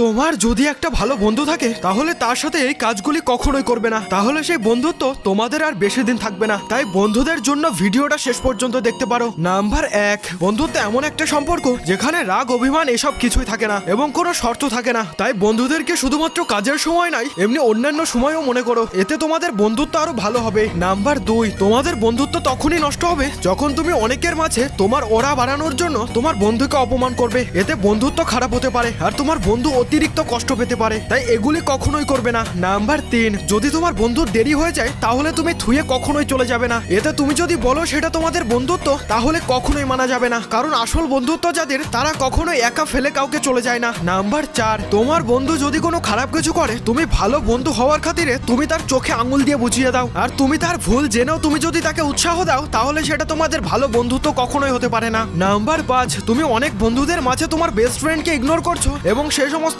তোমার যদি একটা ভালো বন্ধু থাকে, তাহলে তার সাথে এই কাজগুলি কখনোই করবে না। তাহলে সেই বন্ধুত্ব তোমাদের আর বেশি দিন থাকবে না। তাই বন্ধুদের জন্য ভিডিওটা শেষ পর্যন্ত দেখতে পারো। নাম্বার এক, বন্ধুত্ব এমন একটা সম্পর্ক যেখানে রাগ, অভিমান এসব কিছুই থাকে না এবং কোনো শর্ত থাকে না। তাই বন্ধুদেরকে শুধুমাত্র কাজের সময় নাই, এমনি অন্যান্য সময়ও মনে করো। এতে তোমাদের বন্ধুত্ব আরও ভালো হবে। নাম্বার দুই, তোমাদের বন্ধুত্ব তখনই নষ্ট হবে যখন তুমি অনেকের মাঝে তোমার ওরা বাড়ানোর জন্য তোমার বন্ধুকে অপমান করবে। এতে বন্ধুত্ব খারাপ হতে পারে। আর তোমার বন্ধু অতিরিক্ত কষ্ট পেতে পারে। তাই এগুলি কখনোই করবে না। নাম্বার তিন, যদি তোমার বন্ধুর দেরি হয়ে যায়, তাহলে তুমি থুয়ে কখনোই চলে যাবে না। এতে তুমি যদি বলো সেটা তোমাদের বন্ধুত্ব, তাহলে কখনোই মানা যাবে না। কারণ আসল বন্ধুত্ব যাদের, তারা কখনোই একা ফেলে কাউকে চলে যায় না। নাম্বার চার, তোমার বন্ধু যদি কোনো খারাপ কিছু করে, তুমি ভালো বন্ধু হওয়ার খাতিরে তুমি তার চোখে আঙুল দিয়ে বুঝিয়ে দাও। আর তুমি তার ভুল জেনেও তুমি যদি তাকে উৎসাহ দাও, তাহলে সেটা তোমাদের ভালো বন্ধুত্ব কখনোই হতে পারে না। নাম্বার পাঁচ, তুমি অনেক বন্ধুদের মাঝে তোমার বেস্ট ফ্রেন্ডকে ইগনোর করছ, এবং সেই সমস্ত